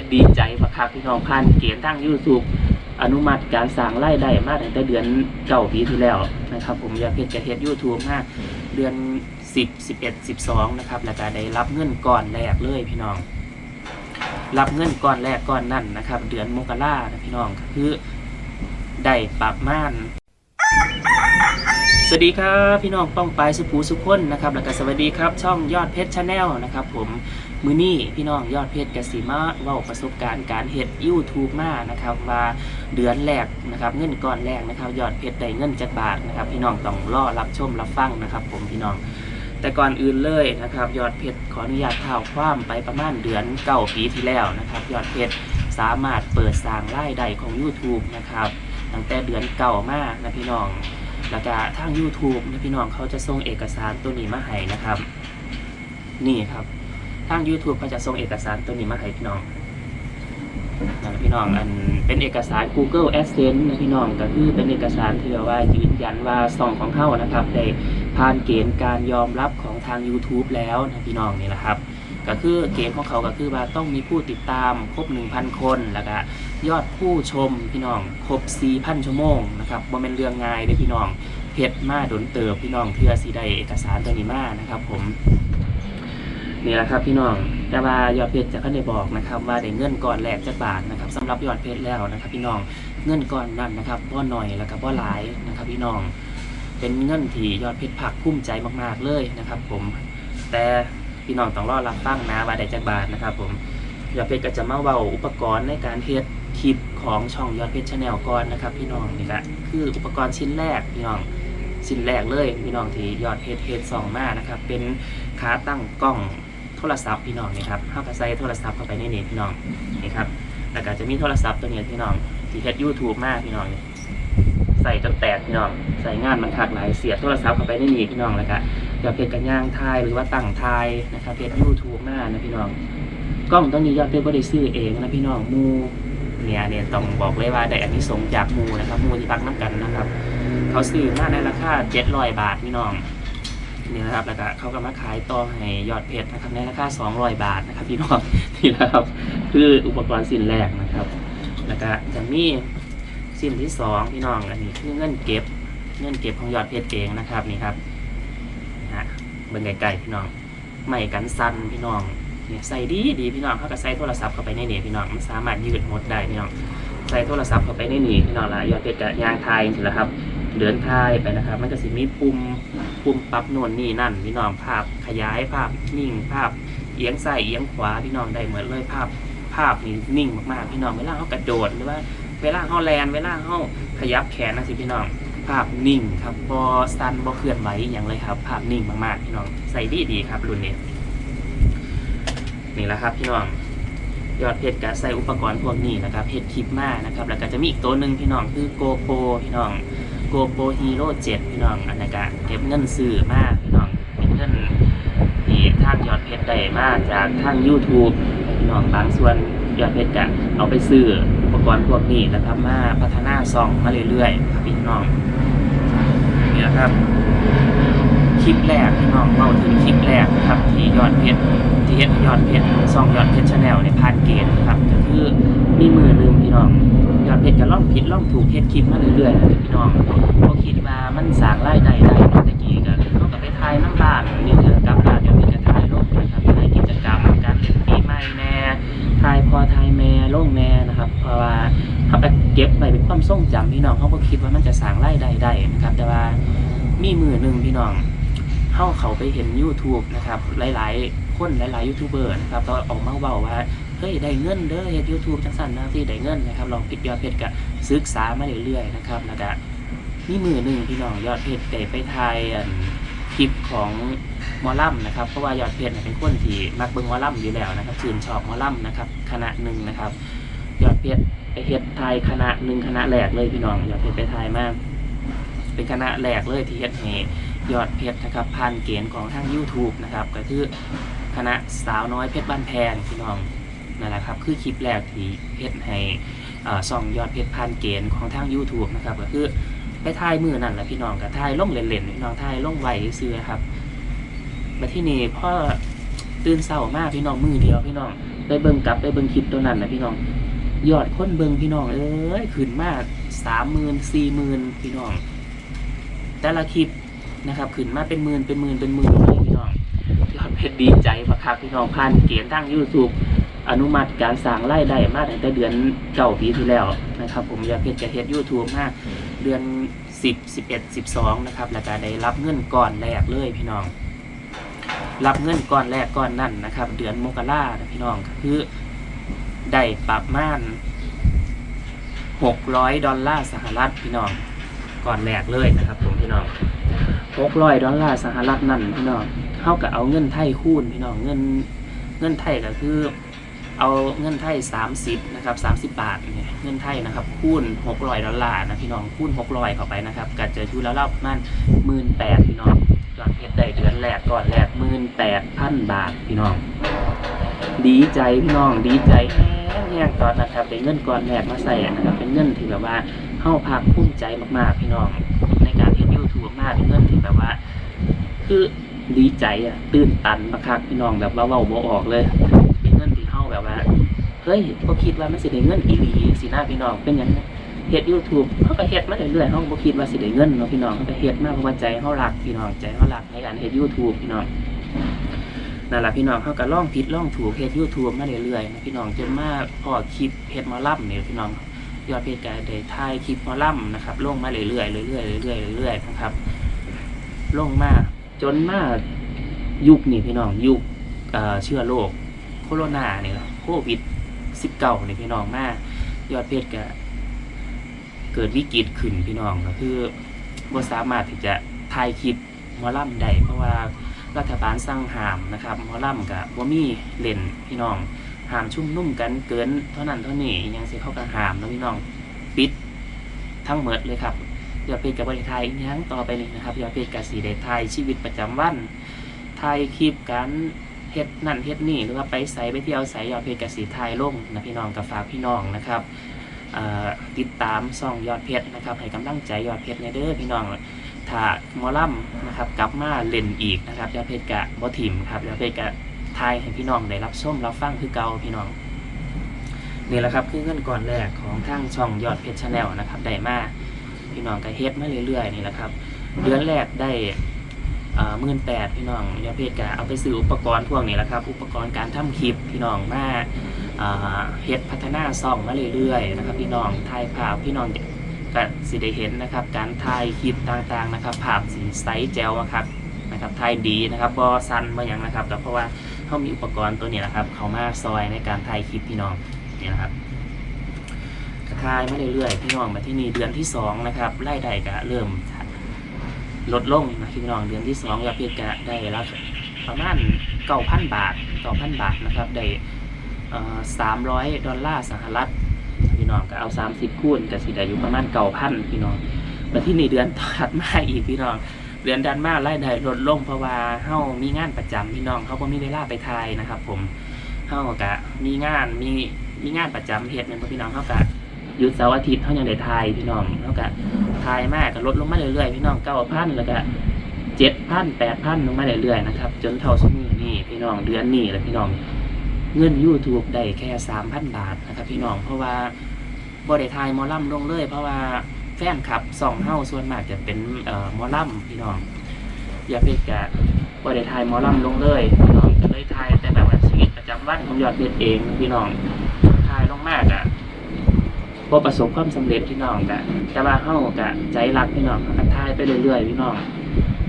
ชรดีใจบักคักพี่น้องผ่านเกณฑ์ทาง YouTube อนุมัติการสร้างรายได้มาตั้งแต่เดือนเก้าปีที่แล้วนะครับ ผมอยอดเพชรจะเฮ็ด YouTube มาเดือน10 11 12นะครับแล้วก็ได้รับเงินก้อนแรกเลยพี่น้อง รับเงินก้อนแรกก้อนนั่นนะครับ เดือนมกรานะพี่น้องคือได้ปรับม่านสวัสดีครับ พี่น้องป้องปายสุภูสุขคนนะครับแล้วก็สวัสดีครับ ช่องยอดเพชรชาแนลนะครับ ผม มือนี้พี่น้องยอดเพชรกสิมาเว้าประสบการณ์การเฮ็ด YouTube มานะครับว่าเดือนแรกนะครับเงินก้อนแรกนะครับ ยอดเพชรได้เงินจักบาทนะครับ พี่น้องต้องรอรับชมรับฟังนะครับ ผมพี่น้อง แต่ก่อนอื่นเลยนะครับ ยอดเพชรขออนุญาตเท้าความไปประมาณเดือนเก้าปีที่แล้วนะครับ ยอดเพชรสามารถเปิดสร้างรายได้ของ YouTube นะครับตั้งแต่เดือนเก่ามานะพี่น้องแล้วก็ทาง YouTube นะพี่น้องเขาจะส่งเอกสารตัวนี้มาให้นะครับ นี่ครับ ทาง YouTube เขาจะส่งเอกสารตัวนี้มาให้พี่น้องนะพี่น้องอันเป็นเอกสาร Google Adsense นะพี่น้องก็คือเป็นเอกสารที่ว่ายืนยันว่าซองของเขานะครับได้ผ่านเกณฑ์การยอมรับของทาง YouTube แล้วนะพี่น้องนี่แหละครับ ก็คือเกณฑ์ของเขาก็คือว่าต้องมีผู้ติดตามครบ 1,000 คนแล้วก็ยอดผู้ชมพี่น้องครบ 4,000 ชั่วโมงนะครับบ่เป็นเรื่องง่ายเด้อพี่น้องเพชรมาดนเติบพี่น้องเพื่อสิได้เอกสารตัวนี้มานะครับผม นี่แหละครับพี่น้องแต่ว่ายอดเพชรจะก็ได้บอกนะครับว่าได้เงินก่อนแรกจักบาทนะครับสำหรับยอดเพชรแล้วนะครับ พี่น้องเงินก่อนนั้นนะครับบ่หน่อยแล้วก็บ่หลายนะครับ พี่น้องเป็นเงินที่ยอดเพชรภาคภูมิใจมากๆเลยนะครับ ผม แต่พี่น้องต้องรอรับฟังนะว่าได้จักบาทนะครับ ผมยอดเพชรก็จะมาเว้าอุปกรณ์ในการเฮ็ดคลิปของช่องยอดเพชรชาแนลก่อนนะครับ พี่น้องนี่ก็คืออุปกรณ์ชิ้นแรกพี่น้องชิ้นแรกเลยพี่น้องที่ยอดเพชรเฮ็ดสองมานะครับ เป็นขาตั้งกล้อง โทรศัพท์พี่น้องนี่ครับเข้ากับใส่โทรศัพท์เข้าไปในเน็ตพี่น้องนี่ครับแล้วก็จะมีโทรศัพท์ตัวนี้พี่น้องที่เฮ็ด YouTube มากพี่น้องนี่ใส่จนแตกพี่น้องใส่งานมันคักหลายเสียโทรศัพท์เข้าไปในนี้พี่น้องแล้วก็ยอดเพชรกันย่างไทยหรือว่าตั้งไทยนะครับเฮ็ด YouTube มากนะพี่น้องกล้องตัวนี้ยอดเพชรบ่ได้ซื้อเองนะพี่น้องมูเนี่ยเนี่ยต้องบอกเลยว่าได้อันนี้สงจากมูนะครับมูที่พักน้ำกันนะครับ เขาซื้อมาในราคา700บาทพี่น้อง นี่นะครับแล้วก็เขาก็มาขายต่อให้ยอดเพชรนะครับในราคา200 บาทนะครับพี่น้องนี่นะครับ คืออุปกรณ์สิ้นแรกนะครับ แล้วก็จะมีสิ้นที่สองพี่น้องอันนี้คือเงินเก็บเงินเก็บของยอดเพชรเองนะครับนี่ครับนะเบิ่งไกลๆพี่น้องไม่กันสั้นพี่น้องเนี่ยใส่ดีดีพี่น้องเขาก็ใส่โทรศัพท์เข้าไปในนี่พี่น้องมันสามารถยืดหมดได้พี่น้องใส่โทรศัพท์เข้าไปในนี่พี่น้องละยอดเพชรกับยางไทายสิละครับ เดินทายไปนะครับ มันก็สิมีปุ่มปุ่มปรับโน่นนี่นั่น พี่น้องภาพขยายภาพนิ่งภาพเอียงซ้ายเอียงขวาพี่น้องได้เหมือนเลยภาพภาพนี่นิ่งมากๆพี่น้องเวลาเขากระโดดหรือว่าเวลาเขาแลนเวลาเขาขยับแขนนะสิพี่น้องภาพนิ่งครับบอสันบอเคลื่อนไหวอย่างเลยครับ ภาพนิ่งมากๆพี่น้องใส่ดีดีๆครับรุ่นนี้นี่แหละครับพี่น้องยอดเพชรก็ใส่อุปกรณ์พวกนี้นะครับเพชรคลิปมานะครับ แล้วก็จะมีอีกตัวหนึ่งพี่น้องคือ GoPro พี่น้อง GoPro Hero 7พี่น้องอันนั้ก็เก็บเงินซื้อมากพี่น้องเป็นเงินที่ทางยอดเพชรได้มากจากทาง YouTube พี่น้องบางส่วนยอดเพชรก็เอาไปซื้ออุปกรณ์พวกนี้นะครับมาพัฒนาซองมาเรื่อยๆครับพี่น้องนี่แหละครับคลิปแรกพี่น้องเล่าถึงคลิปแรกนะครับที่ยอดเพชรที่เฮ็ดให้ยอดเพชรซองยอดเพชรชาแนลในผ่านเกณฑ์นะครับ คือมีมือหนึ่งพี่น้องยอดเพชรก็ล่องผิดล่องถูกเฮ็ดคลิปมาเรื่อยๆนะพี่น้องพอคิดว่ามันสางรายได้ได้เนาะตะกี้ก็เขาก็ไปถ่ายน้ำบานนี่เดือนกลับบ้านยอดเพชรก็ถ่ายลงนะครับถ่ายกิจกรรมการเล่นปีใหม่แน่ถ่ายพอถ่ายแม่ลงแน่นะครับเพราะว่าเขาไปเก็บไปเป็นความทรงจำพี่น้องเขาก็คิดว่ามันจะสางรายได้ได้นะครับ แต่ว่ามีมือหนึ่งพี่น้องเข้าเขาไปเห็น YouTube นะครับ หลาย ๆ คนหลาย ๆ ยูทูบเบอร์นะครับก็ออกมาเบาว่า เฮ้ยได้เงินเด้อเฮ็ดยูทูบจังสั่นนะที่ได้เงินนะครับลองปิดยอดเพชรก็ศึกษามาเรื่อยๆนะครับแล้วก็มีมือหนึ่งพี่น้องยอดเพชรได้ไปถ่ายอันคลิปของมอลัมนะครับเพราะว่ายอดเพชรน่ะเป็นคนที่มักเบิ่งมอลัมอยู่แล้วนะครับชื่นชอบมอลัมนะครับคณะหนึ่งนะครับ ยอดเพชรไปเฮ็ดถ่ายคณะหนึ่งคณะแรกเลยพี่น้องยอดเพชรไปถ่ายมากเป็นคณะแรกเลยที่เฮ็ดให้ยอดเพชรนะครับผ่านเกณฑ์ของทาง YouTube นะครับก็คือคณะสาวน้อยเพชรบ้านแพงพี่น้อง นั่นแหละครับ คือคลิปแรกที่เพชรให้อ่าส่องยอดเพชรผ่านเกณฑ์ของทาง YouTube นะครับก็คือไปถ่ายมือนั่นแหละพี่น้องก็ถ่ายล่งเล่นๆพี่น้องถ่ายล่งไหวซื้อครับมาที่นี่พ่อตื่นเศร้ามากพี่น้องมือเดียวพี่น้องไปเบิ่งกลับไปเบิ่งคลิปตัวนั้นนะพี่น้องยอดคนเบิ่งพี่น้องเอ้ยขึ้นมากสามหมื่นสี่หมื่นพี่น้อง แต่ละคลิปนะครับขึ้นมาเป็นหมื่นเป็นหมื่นเป็นหมื่นเลยพี่น้องยอดเพชรดีใจมากครับพี่น้องผ่านเกณฑ์ทางยูทูบ อนุมัติการสร้างรายได้มาตั้งแต่เดือนเก้าปีที่แล้วนะครับ ผมยอดเพชรจะเฮ็ดยูทูบมาเดือนสิบสิบเอ็ดสิบสองนะครับแล้วก็ได้รับเงินก่อนแรกเลยพี่น้อง รับเงินก้อนแรกก้อนนั่นนะครับ เดือนมกรานะพี่น้องคือได้ประมาณหกร้อยดอลลาร์สหรัฐพี่น้องก่อนแรกเลยนะครับ ผมพี่น้องหกร้อยดอลลาร์สหรัฐนั่นพี่น้องเท่ากับเอาเงินไทยคูณพี่น้องเงินเงินไทยก็คือ เอาเงินไทยสามสิบนะครับสามสิบบาทเนี่ยเงินไทยนะครับคูณหกร้อยดอลลาร์นะพี่น้องคูณหกร้อยเข้าไปนะครับก็จะอยู่แล้วรอบมาณหมื่นแปดพี่น้องยอดเพชรได้เดือนแรกก่อนแรกหมื่นแปดพันบาทพี่น้อง ดีใจพี่น้องดีใจแห้งๆตอนนะครับได้เงินก่อนแรกมาใส่นะครับ เป็นเงินที่แบบว่าเข้าภาคภูมิใจมากๆพี่น้อง ในการเห็นยูทูบมากเป็นเงินที่แบบว่า คือดีใจอะตื่นตันมากๆพี่น้องแบบว่าเว้าบ่ออกเลย แบบว่าเฮ้ยก็คิดว่าไม่สิได้เงินอีหลีสิหน้าพี่น้องเป็นอย่างนั้นเฮ็ด YouTube เขาก็เฮ็ดมาเรื่อยๆเขาบ่คิดว่าสิได้เงินเนาะพี่น้องเขาก็เฮ็ดมาเพราะว่าใจเขารักพี่น้องใจเขารักในการเฮ็ด YouTube พี่น้องนั่นแหละพี่น้องเขาก็ล่องผิดล่องถูกเฮ็ด YouTube มาเรื่อยๆนะพี่น้องจนมาพอคลิปเฮ็ดมอล่ำเนี่ยพี่น้องยอดเพจก็ได้ถ่ายคลิปมอล่ำนะครับลงมาเรื่อยๆเรื่อยๆเรื่อยๆเรื่อยๆนะครับลงมาจนมายุคนี่พี่น้องยุคเอ่อเชื้อโรค โคโรนาเนี่ยโควิด19นี่พี่น้องมายอดเพจก็เกิดวิกฤตขึ้นพี่น้องก็คือบ่สามารถที่จะถ่ายคลิปมอลำได้เพราะว่ารัฐบาลสั่งห้ามนะครับมอลำกับบ่มีเล่นพี่น้องห้ามชุ่มนุ่มกันเกินเท่านั้นเท่านี้ยังเสิเขาก็ห้ามแล้วพี่น้องปิดทั้งหมดเลยครับย่าเป็นกับบริไทยอีกอยังต่อไปนี้นะครับย่าเป็นกับสีเดทายชีวิตประจำวันถ่ายคลิปการ เฮ็ดนั่นเฮ็ดนี่หรือว่าไปใส่ไปเที่ยวใส่ยอดเพจกับสีไทยลงนะพี่น้องกับฝากพี่น้องนะครับติดตามซ่องยอดเพชรนะครับให้กำลังใจยอดเพชรในเด้อพี่น้องถ้ามอลำนะครับกลับมาเล่นอีกนะครับยอดเพชรกะบอทิมครับยอดเพชรกะทายให้พี่น้องได้รับชมรับฟังคือเก่าพี่น้องนี่แหละครับคือเงินก่อนแรกของทางช่องยอดเพชรชาแนลนะครับได้มาพี่น้องก็เฮ็ดมาเรื่อยๆนี่แหละครับเดือนแรกได้ หมื่นแปดพี่น้องยอดเพชรกะเอาไปซื้ออุปกรณ์พวกนี้แหละครับ อุปกรณ์การทำคลิปพี่น้องมาอ่าเฮ็ดพัฒนาซ่องมาเรื่อยๆนะครับ พี่น้องถ่ายภาพพี่น้องก็สิได้เห็นนะครับ การถ่ายคลิปต่างๆนะครับ ภาพสีใสแจวอะครับนะครับถ่ายดีนะครับบอซันมาอย่างนะครับแต่เพราะว่าเขามีอุปกรณ์ตัวนี้นะครับ เขามาซอยในการถ่ายคลิปพี่น้องนี่นะครับถ่ายมาเรื่อยๆพี่น้องมาที่นี่เดือนที่สองนะครับไล่ได้ก็เริ่ม ลดลงนะพี่น้องเดือนที่สองยอดเพชรก็ได้รับประมาณเก้าพันบาทเก้าพันบาทนะครับได้สามร้อยดอลลาร์สหรัฐพี่น้องก็เอาสามสิบคูณก็สิได้อยู่ประมาณเก้าพันพี่น้องแล้วที่ในเดือนถัดมาอีกพี่น้องเดือนดันมากไล่ได้ลดลงเพราะว่าเฮามีงานประจำพี่น้องเขาบ่มีเวลาไปทายนะครับ ผมเฮาก็มีงานมีมีงานประจำเฮ็ดแม่นบ่พี่น้องเฮาก็ หยุดเสาร์อาทิตย์เฮายังได้ทายพี่น้องเฮาก็ทายมากก็ลดลงมาเรื่อยๆพี่น้องเก้าพันแล้วก็เจ็ดพันแปดพันลงมาเรื่อยๆนะครับจนเท่าสมือนี่พี่น้องเดือนนี้แล้วพี่น้องเงิน YouTube ได้แค่สามพันบาทนะครับพี่น้องเพราะว่าบริทายมอล่ำลงเลยเพราะว่าแฟนคลับสองเฮ้าส่วนมากจะเป็นเอ่อมอล่ำพี่น้องอย่าเพชรกะบริทายมอล่ำลงเลยพี่น้องก็เลยทายแต่แบบว่าชีวิตประจำวันของยอดเพชรเองพี่น้องทายลงมากอะ พอประสบความสำเร็จพี่น้องกะแต่ว่าเฮ้ากะใจรักพี่น้องก็ทายไปเรื่อยๆพี่น้อง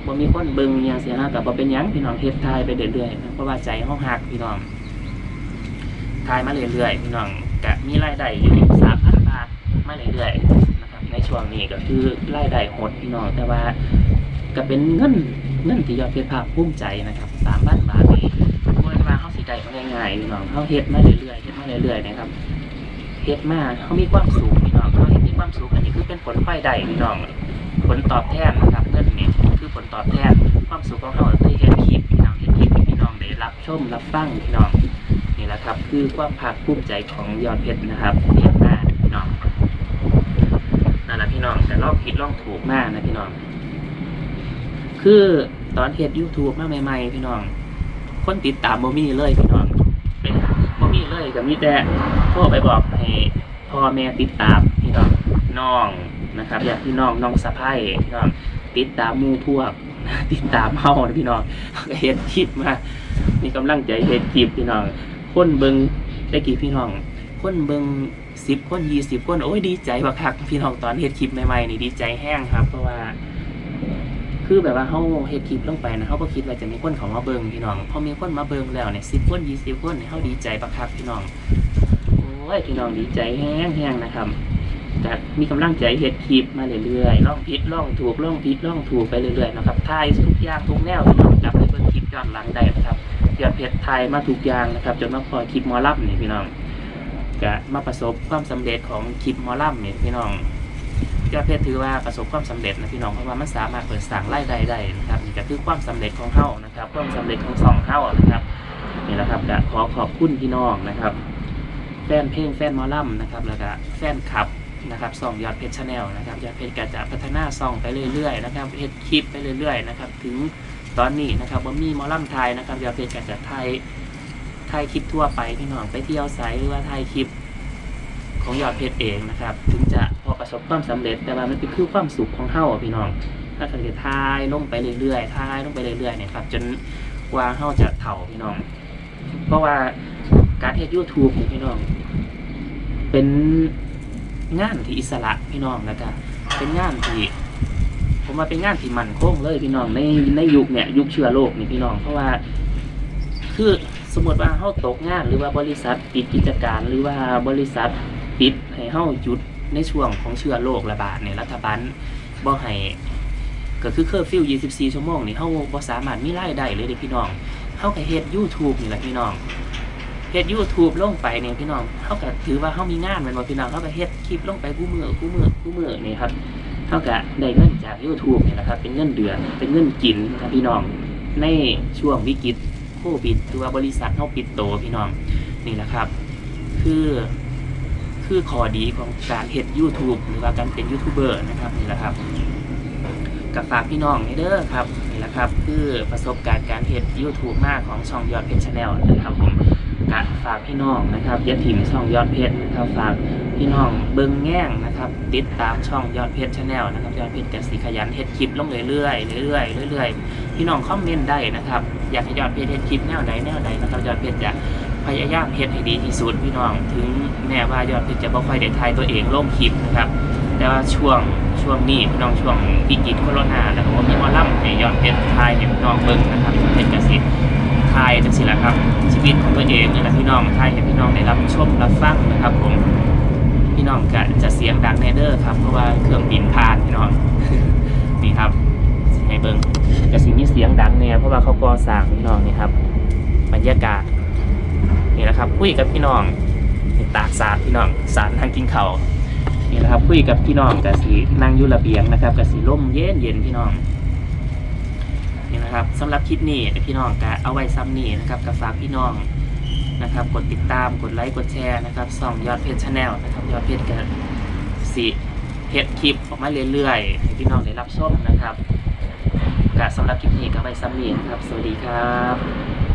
บ่มีคนเบิ่งอหยังเสียนะกับบ่เป็นหยังพี่น้องเฮ็ดทายไปเรื่อยๆเพราะว่าใจเฮาฮักพี่น้องทายมาเรื่อยๆพี่น้องกะมีรายได้อยู่สามพันบาทมาเรื่อยๆนะครับในช่วงนี้ก็คือรายได้หดพี่น้องแต่ว่าก็เป็นเงินเงินที่ยอดเพชรภาคภูมิใจนะครับสามพันบาทนี่เมื่อมาเขาสิได้ง่ายๆพี่น้องเขาเฮ็ดมาเรื่อยๆเฮ็ดมาเรื่อยๆนะครับ เฮ็ดมาเขามีความสูงพี่น้องเขามีความสูงอันนี้คือเป็นผลพลอยได้พี่น้อง ผลตอบแทนนะครับเงินเนี่ยคือผลตอบแทนความสูงของเขาคือเฮ็ดคลิปพี่น้องเฮ็ดคลิปพี่น้องได้รับชมรับฟังพี่น้องนี่แหละครับ คือความภาคภูมิใจของยอดเพชรนะครับเรียนมาพี่น้องนั่นแหละพี่น้องแต่ลองผิดลองถูกมากนะพี่น้อง คือตอนเฮ็ด YouTube มาใหม่ๆพี่น้อง คนติดตามบ่มีเลยพี่น้องเป็นบ่มีเลยก็มีแต่ รไปบอกให้พ่อแม่ติดตามพี่น้องน้องนะครับญาติพี่น้องน้องสะใภ้พี่น้องติดตามมู่พวก ติดตามเฮานะพี่น้องเฮ็ดคลิปมา มีกำลังใจเฮ็ดคลิปพี่น้องคนเบิงได้กี่พี่น้องคนเบิ่ง10คน20คนโอ้ยดีใจบักคักพี่น้องตอนเฮ็ดคลิปใหม่ๆนี่ดีใจแห้งครับ เพราะว่า คือแบบว่าเฮาเฮ็ดคลิปลงไปนะเฮาบ่คิดว่าจะมีคนเขามาเบิงพี่น้องพอมีคนมาเบิงแล้วเนี่ย10คน20คนเนี่ยเฮาดีใจบักคักพี่น้อง อ้ยพี่น้องดีใจแห้งๆนะครับก็มีกำลังใจเฮ็ดคลิปมาเรื่อยๆล่องผิดล่องถูกล่องผิดล่องถูกไปเรื่อยๆนะครับถ่ายทุกอย่างทุกแนวพี่น้องกลับไปเบิ่งคลิปย้อนหลังได้นะครับยอดเพชรไทยมาทุกอย่างนะครับจนมาพอคลิปมอลับนี่พี่น้องก็มาประสบความสำเร็จของคลิปมอลับนี่พี่น้องยอดเพชรถือว่าประสบความสำเร็จนะพี่น้องเพราะว่ามันสามารถเปิดสั่งรายได้ได้นะครับนี่ก็คือความสำเร็จของเฮานะครับ ความสำเร็จของสองเฮานะครับนี่แหละครับก็ขอขอบคุณพี่น้องนะครับ ฟนเพลงแฟนมอลำนะครับแล้วก็แฟนคลับนะครับซองยอดเพชรชาแนลนะครับยอดเพชรก็จะพัฒนาซองไปเรื่อยๆนะครับเพชรคลิปไปเรื่อยๆนะครับถึงตอนนี้นะครับว่ามีมอลำไทยนะครับยอดเพชรก็จะไทยไทยคลิปทั่วไปพี่น้องไปเที่ยวไสหรือว่าไทยคลิปของยอดเพชรเองนะครับ ถึงจะพอประสบความสำเร็จแต่ว่ามันเป็นคือความสุขของเฮาพี่น้อง ถ้าเกิดทายลงไปเรื่อยๆทายลงไปเรื่อยๆเนี่ยครับจนกว่าเฮาจะเฒ่าพี่น้อง เพราะว่าการเฮ็ด YouTube นี่พี่น้อง เป็นงานที่อิสระพี่น้องแล้วก็เป็นงานที่ผมว่าเป็นงานที่มั่นคงเลยพี่น้องในในยุคเนี่ยยุคเชื้อโรคนี่พี่น้องเพราะว่า คือสมมติว่าเฮาตกงานหรือว่าบริษัทปิดกิจการ หรือว่าบริษัทปิดให้เฮาหยุดในช่วงของเชื้อโรคระบาดเนี่ยรัฐบาลบ่ให้ก็คือเคอร์ฟิว 24 ชั่วโมงนี่เฮาบ่สามารถมีรายได้เลยเด้พี่น้องเฮาก็เฮ็ด YouTube นี่แหละพี่น้อง เฮ็ด YouTube ลงไปเนี่ยพี่น้องเฮาก็ถือว่าเฮามีงานแม่นบ่พี่น้องเฮาก็เฮ็ดคลิปลงไปคู่มือคู่มือคู่มือนี่ครับเฮาก็ได้เงินจาก YouTube นี่แหละครับ เป็นเงินเดือน เป็นเงินกินครับพี่น้อง ในช่วงวิกฤตโควิดหรือว่าบริษัทเขาปิดโตพี่น้องนี่แหละครับ คือคือข้อดีของการเฮ็ด YouTube หรือว่าการเป็นยูทูบเบอร์นะครับนี่แหละครับกับฝากพี่น้องนี่เด้อครับนี่แหละครับ คือประสบการณ์การเฮ็ด YouTube มากของช่องยอดเพชรชาแนลนะครับผม กฝากพี่น้องนะครับย่าถิ่มช่องยอดเพชรนะครับฝากพี่น้องเบิ่งแง่งนะครับติดตามช่องยอดเพชรชาแนลนะครับยอดเพชรกับสีขยันเฮ็ดคลิปลงเรื่อยๆเรื่อยๆเรื่อยๆพี่น้องคอมเมนต์ได้นะครับอยากให้ยอดเพจเฮ็ดคลิปแนวใดแนวใดนะครับยอดเพจจะพยายามเฮ็ดให้ดีที่สุดพี่น้องถึงแม้ว่ายอดเพจจะบ่ค่อยได้ถ่ายตัวเองลงคลิปนะครับแต่ว่าช่วงช่วงนี้พี่น้องช่วงวิกฤตโควิดแล้วก็บ่มีมอลำให้ยอดเพจถ่ายให้พี่น้องเบิ่งนะครับเพจกสิ ถ่ายจังซี่แหละครับ ชีวิตของตัวเองนี่แหละพี่น้องถ่ายให้พี่น้องได้รับชมรับฟังนะครับ ผมพี่น้องก็จะเสียงดังแนเด้อครับเพราะว่าเครื่องบินผ่านพี่น้องนี่ครับให้เบิ่งกระสีมีเสียงดังเนี่ยเพราะว่าเขาก่อสร้างพี่น้องนี่ครับ บรรยากาศนี่แหละครับคุยกับพี่น้องตากสาดพี่น้องสารทางกินเขานี่แหละครับคุยกับพี่น้องกะสีนั่งยุระเบียงนะครับกะสีร่มเย็นเย็นพี่น้อง นะครับสำหรับคลิปนี้พี่น้องก็เอาไว้ซ้ำนี่นะครับกับฝากพี่น้องนะครับ กดติดตามกดไลค์กดแชร์นะครับส่องยอดเพจชาแนลนะครับยอดเพจกันสีเฮ็ดคลิปออกมาเรื่อยๆให้พี่น้องได้รับชมนะครับก็สำหรับคลิปนี้ก็ไปซ้ำนี่นะครับ สวัสดีครับ